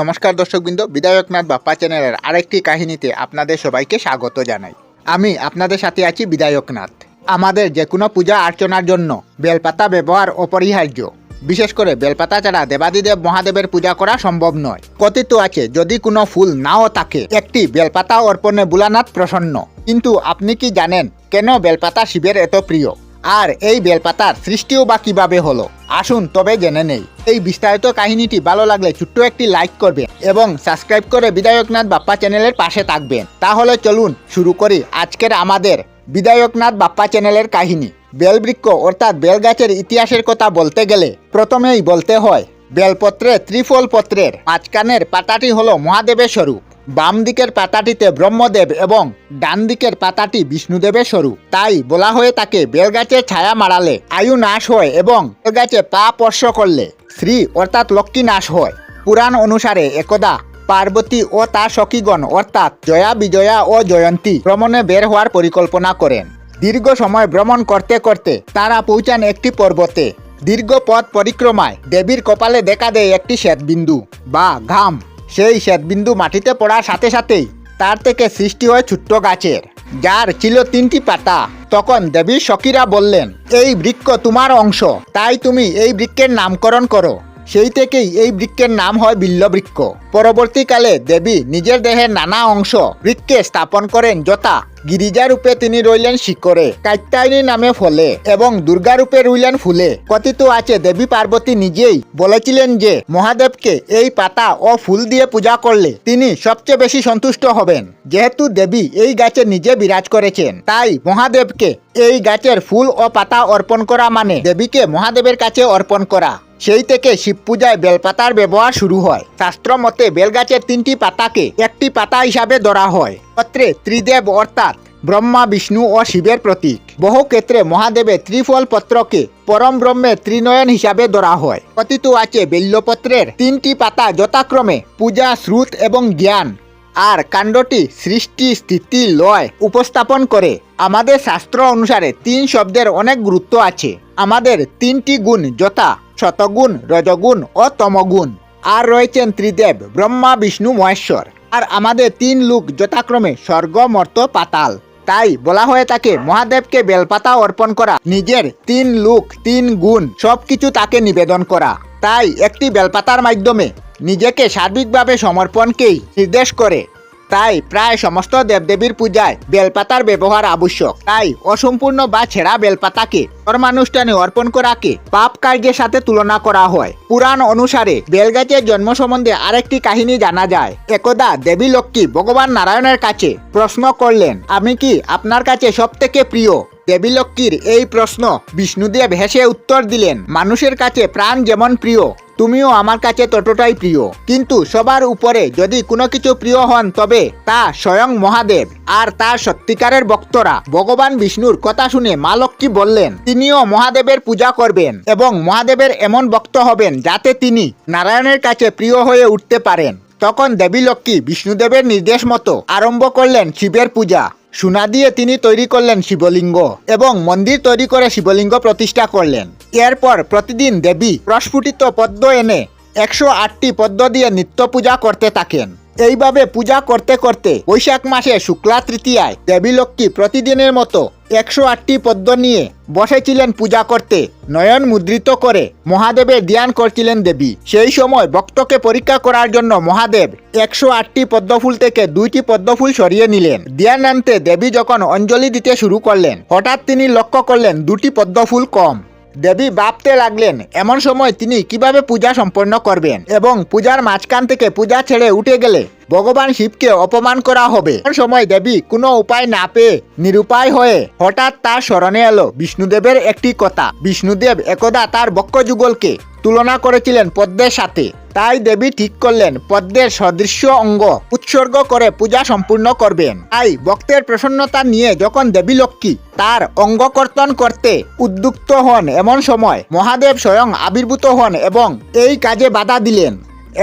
নমস্কার দর্শকবৃন্দ, বিধায়কনাথ বাপ্পা চ্যানেলের আরেকটি কাহিনীতে আপনাদের সবাইকে স্বাগত জানাই। আমি আপনাদের সাথে আছি বিধায়কনাথ। আমাদের যে কোনো পূজা অর্চনার জন্য বেলপাতা ব্যবহার অপরিহার্য। বিশেষ করে বেলপাতা ছাড়া দেবাদিদেব মহাদেবের পূজা করা সম্ভব নয়। কথিত আছে, যদি কোনো ফুল নাও থাকে, একটি বেলপাতা অর্পণে বুলানাথ প্রসন্ন। কিন্তু আপনি কি জানেন কেন বেলপাতা শিবের এত প্রিয়? আর এই বেলপাতার সৃষ্টিও বা কীভাবে হলো? আসুন তবে জেনে নেই। এই বিস্তারিত কাহিনীটি ভালো লাগলে ছোট্ট একটি লাইক করবেন এবং সাবস্ক্রাইব করে বিধায়কনাথ বাপ্পা চ্যানেলের পাশে থাকবেন। তাহলে চলুন শুরু করি আজকের আমাদের বিধায়কনাথ বাপ্পা চ্যানেলের কাহিনী। বেলবৃক্ষ অর্থাৎ বেলগাছের ইতিহাসের কথা বলতে গেলে প্রথমেই বলতে হয়, বেলপত্রে ত্রিফল পত্রের মাঝখানের পাতাটি হলো মহাদেবের স্বরূপ। বাম দিকের পাতাটিতে ব্রহ্মদেব এবং ডান দিকের পাতাটি বিষ্ণুদেবের স্বরূপ। তাই বলা হয়ে তাকে বেলগাছের ছায়া মারালে আয়ু নাশ হয় এবং বেলগাছে পা স্পর্শ করলে শ্রী অর্থাৎ লক্ষ্মী নাশ হয়। পুরাণ অনুসারে একদা পার্বতী ও তার সখীগণ অর্থাৎ জয়া বিজয়া ও জয়ন্তী ভ্রমণে বের হওয়ার পরিকল্পনা করেন। দীর্ঘ সময় ভ্রমণ করতে করতে তারা পৌঁছান একটি পর্বতে। দীর্ঘ পথ পরিক্রমায় দেবীর কপালে দেখা দেয় একটি শ্বেতবিন্দু বা ঘাম। সেই শ্বেতবিন্দু মাটিতে পড়ার সাথে সাথেই তার থেকে সৃষ্টি হয় ছোট্ট গাছের, যার ছিল তিনটি পাতা। তখন দেবী সখীরা বললেন, এই বৃক্ষ তোমার অংশ, তাই তুমি এই বৃক্ষের নামকরণ করো। সেই থেকেই এই বৃক্ষের নাম হয় বিল্লবৃক্ষ। পরবর্তীকালে দেবী নিজের দেহের নানা অংশ বৃক্ষে স্থাপন করেন যথা গিরিজা রূপে তিনি রইলেন শিকরে কাত্যায়নী নামে ফলে এবং দুর্গা রূপে রইলেন ফুলে। কথিত আছে, দেবী পার্বতী নিজেই বলেছিলেন যে, মহাদেবকে এই পাতা ও ফুল দিয়ে পূজা করলে তিনি সবচেয়ে বেশি সন্তুষ্ট হবেন। যেহেতু দেবী এই গাছে নিজে বিরাজ করেছেন, তাই মহাদেবকে এই গাছের ফুল ও পাতা অর্পণ করা মানে দেবীকে মহাদেবের কাছে অর্পণ করা। সেই থেকে শিব পূজায় বেলপাতার ব্যবহার শুরু হয়। শাস্ত্র মতে বেলগাছের তিনটি পাতাকে একটি পাতা হিসাবে ধরা হয়। পত্রে ত্রিদেব অর্থাৎ ব্রহ্মা, বিষ্ণু ও শিবের প্রতীক। বহু ক্ষেত্রে মহাদেবের ত্রিফল পত্রকে পরম ব্রহ্মের ত্রিনয়ন হিসাবে ধরা হয়। কথিত আছে বেল্যপত্রের তিনটি পাতা যথাক্রমে পূজা, শ্রুত এবং জ্ঞান। আর কাণ্ডটি সৃষ্টি, স্থিতি, লয় উপস্থাপন করে। আমাদের শাস্ত্র অনুসারে তিন শব্দের অনেক গুরুত্ব আছে। আমাদের তিনটি গুণ যথা শতগুণ, রজগুণ ও তমগুণ। আর রয়েছেন ত্রিদেব, ব্রহ্মা, বিষ্ণু, মহেশ্বর। আর আমাদের তিন লোক যথাক্রমে স্বর্গ মর্ত পাতাল। তাই বলা হয়ে থাকে, মহাদেবকে বেলপাতা অর্পণ করা, নিজের তিন লোক, তিন গুণ, সবকিছু তাকে নিবেদন করা। তাই একটি বেলপাতার মাধ্যমে নিজেকে সার্বিকভাবে সমর্পণকেই নির্দেশ করে। তাই প্রায় সমস্ত দেবদেবীর পূজায় বেলপাতার ব্যবহার আবশ্যক তাই অসম্পূর্ণ বা ছেঁড়া বেলপাতাকে ধর্মানুষ্ঠানে অর্পণ করাকে পাপ কার্যের সাথে তুলনা করা হয়। পুরাণ অনুসারে বেলগাছের জন্ম সম্বন্ধে আরেকটি কাহিনী জানা যায়। একদা দেবী লক্ষ্মী ভগবান নারায়ণের কাছে প্রশ্ন করলেন আমি কি আপনার কাছে সব থেকে প্রিয় দেবী লক্ষ্মীর এই প্রশ্ন বিষ্ণুদেব হেসে উত্তর দিলেন। মানুষের কাছে প্রাণ যেমন প্রিয় তুমিও আমার কাছে ততটাই প্রিয়। কিন্তু সবার উপরে যদি কোনো কিছু প্রিয় হন, তবে তা স্বয়ং মহাদেব আর তার সত্যিকারের ভক্তরা। ভগবান বিষ্ণুর কথা শুনে মা লক্ষ্মী বললেন, তিনিও মহাদেবের পূজা করবেন এবং মহাদেবের এমন ভক্ত হবেন যাতে তিনি নারায়ণের কাছে প্রিয় হয়ে উঠতে পারেন। তখন দেবী লক্ষ্মী বিষ্ণুদেবের নির্দেশ মতো আরম্ভ করলেন শিবের পূজা। সোনা দিয়ে তিনি তৈরি করলেন শিবলিঙ্গ এবং মন্দির তৈরি করে শিবলিঙ্গ প্রতিষ্ঠা করলেন। এরপর প্রতিদিন দেবী প্রস্ফুটিত পদ্ম এনে একশো আটটি পদ্ম দিয়ে নিত্য পূজা করতে থাকেন। এইভাবে পূজা করতে করতে বৈশাখ মাসে শুক্লা তৃতীয়ায় দেবী লক্ষ্মী প্রতিদিনের মতো একশো আটটি পদ্ম নিয়ে বসেছিলেন পূজা করতে, নয়ন মুদ্রিত করে মহাদেবের ধ্যান করছিলেন দেবী। সেই সময় ভক্তকে পরীক্ষা করার জন্য মহাদেব একশো আটটি পদ্মফুল থেকে দুইটি পদ্মফুল সরিয়ে নিলেন। ধ্যান আনতে দেবী যখন অঞ্জলি দিতে শুরু করলেন, হঠাৎ তিনি লক্ষ্য করলেন দুটি পদ্মফুল কম। দেবী ভাবতে লাগলেন, এমন সময় তিনি কীভাবে পূজা সম্পন্ন করবেন এবং পূজার মাঝখান থেকে পূজা ছেড়ে উঠে গেলে ভগবান শিবকে অপমান করা হবে? এমন সময় দেবী কোনো উপায় না পেয়ে নিরুপায় হয়ে হঠাৎ তার স্মরণে এলো বিষ্ণুদেবের একটি কথা। বিষ্ণুদেব একদা তার বক্ষযুগলকে তুলনা করেছিলেন পদ্মের সাথে। তাই দেবী ঠিক করলেন, পদ্মের সদৃশ্য অঙ্গ উৎসর্গ করে পূজা সম্পূর্ণ করবেন। তাই ভক্তের প্রসন্নতা নিয়ে যখন দেবী লক্ষ্মী তার অঙ্গ কর্তন করতে উদ্যুক্ত হন এমন সময় মহাদেব স্বয়ং আবির্ভূত হন এবং এই কাজে বাধা দিলেন।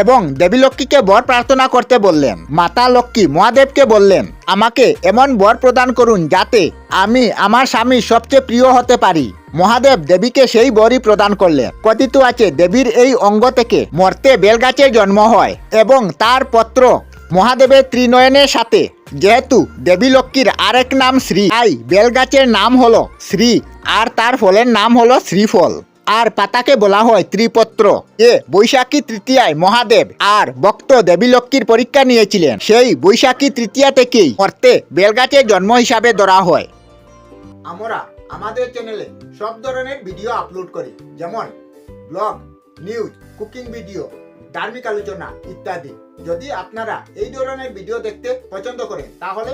এবং দেবী লক্ষ্মীকে বর প্রার্থনা করতে বললেন, মাতা লক্ষ্মী, মহাদেবকে বললেন, আমাকে এমন বর প্রদান করুন যাতে আমি আমার স্বামী সবচেয়ে প্রিয় হতে পারি। মহাদেব দেবীকে সেই বরই প্রদান করলেন। কথিত আছে, দেবীর এই অঙ্গ থেকে মর্তে বেলগাছের জন্ম হয় এবং তার পত্র মহাদেবের ত্রিনয়নের সাথে। যেহেতু দেবী লক্ষ্মীর আরেক নাম শ্রী, তাই বেলগাছের নাম হলো শ্রী, আর তার ফলের নাম হলো শ্রীফল। আর পাতাকে বলা হয় ত্রিপত্র। এ বৈশাখী তৃতীয়ায় মহাদেব আর ভক্ত দেবী লক্ষ্মীর পরীক্ষা নিয়েছিলেন। সেই বৈশাখী তৃতীয়া থেকেই মর্তে বেলগাছের জন্ম হিসাবে ধরা হয়। আমরা আমাদের চ্যানেলে সব ধরনের ভিডিও আপলোড করি। যেমন ব্লগ, নিউজ, কুকিং ভিডিও, ধার্মিক আলোচনা ইত্যাদি। যদি আপনারা এই ধরনের ভিডিও দেখতে পছন্দ করেন, তাহলে